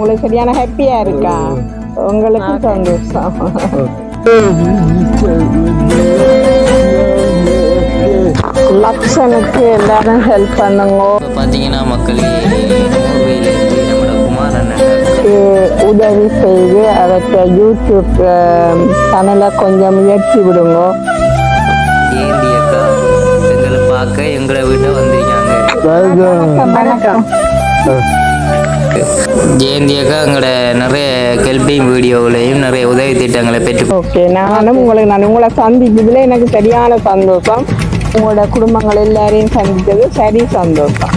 உங்களுக்கு சரியான ஹாப்பியா இருக்கா? உங்களுக்கு சந்தோஷம். லக்ஷனுக்கு எல்லாரும் ஹெல்ப் பண்ணுங்க. பார்த்தீங்கன்னா மக்களே உதவி செய்து அவற்றை யூடியூப் சேனலை கொஞ்சம் முயற்சி விடுங்க. ஏந்தி அக்கா எங்களை பார்க்க எங்களை விட்ட வந்திருக்காங்க வணக்கம் ஜெயந்தி அக்கா எங்களோட நிறைய ஹெல்பிங் வீடியோவிலையும் நிறைய உதவி திட்டங்களை பெற்று ஓகே நானும் உங்களுக்கு நான் உங்களை சந்திச்சதுல எனக்கு சரியான சந்தோஷம். உங்களோட குடும்பங்கள் எல்லாரையும் சந்திச்சது சரி சந்தோஷம்.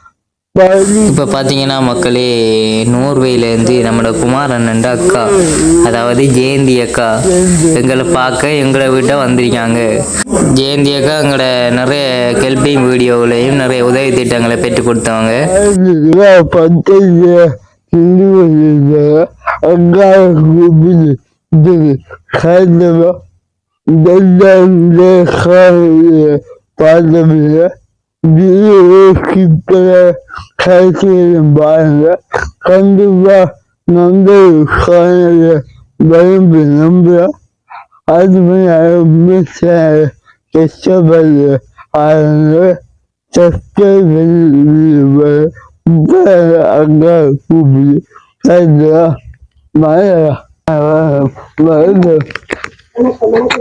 இப்போ பார்த்தீங்கன்னா மக்களே நோர்வேலேருந்து நம்மளோட குமார் அண்ணன் அக்கா அதாவது ஜெயந்தி அக்கா எங்களை பார்க்க எங்களை வீட்டை வந்திருக்காங்க ஜெயந்தி அக்கா எங்களோட நிறைய ஹெல்பிங் வீடியோவிலையும் நிறைய உதவி திட்டங்களை பெற்றுக் கொடுத்தவங்க büyük kitlere herkesin bağında kandıba nandı kanede benim benim bile adımın mesela geçemedi halini tepki verildi böyle agar kubili kandıra bana bana da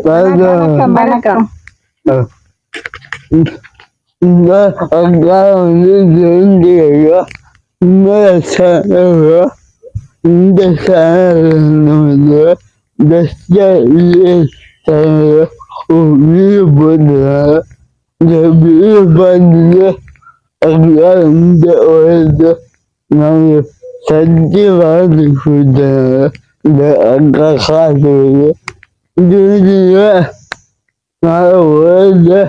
bana da bana da இந்த சேனல் இந்த சேனல் வந்து பெஸ்ட் சேனல் வீடு போட்டுருக்காங்க இந்த வீடு பார்த்துட்டு அக்கா இந்த வருது நாங்கள் சத்தி வாழ்த்து கொடுத்தாங்க இந்த அக்கா காசு இது வந்து நான் வருது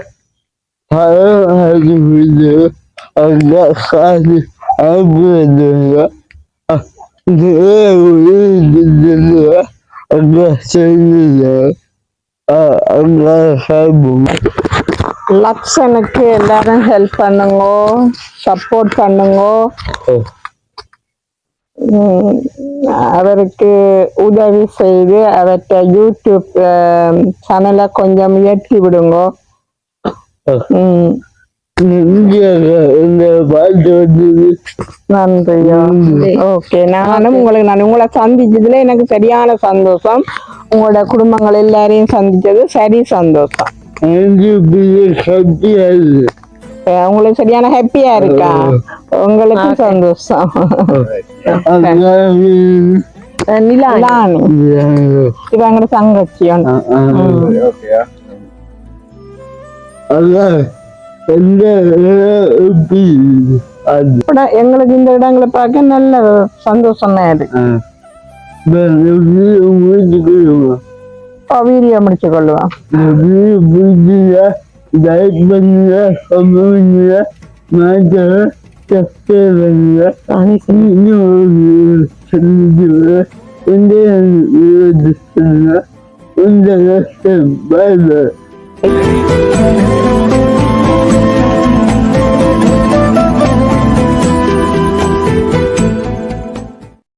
அது அங்க காசு அனுப்புறது அங்க செய்யுது அங்க சாப்பிடும் லக்ஷனுக்கு எல்லாரும் ஹெல்ப் பண்ணுங்க சப்போர்ட் பண்ணுங்க. அவருக்கு உதவி செய்து அவற்றை யூடியூப் சேனலை கொஞ்சம் முயற்சி விடுங்க. இந்த பாட்டு வந்தது நன்றியா ஓகே நானும் உங்களுக்கு நான் உங்களை சந்திச்சதுல எனக்கு சரியான சந்தோஷம். உங்களோட குடும்பங்கள் எல்லாரையும் சந்திச்சது சரி சந்தோஷம். உங்களுக்கு சரியான ஹாப்பியா இருக்கா? உங்களுக்கு சந்தோஷம். நிலானி. இவங்க தங்கச்சியும் எங்களுக்கு இந்த இடங்களை பார்க்க நல்ல சந்தோஷமா இருக்கு வீடியோ முடிச்சு பிடிச்சா லைக் பண்ணுங்க பண்ணுங்க மாற்ற சப்ஸ்கிரைப் பண்ணுங்க இந்த இந்த பை பை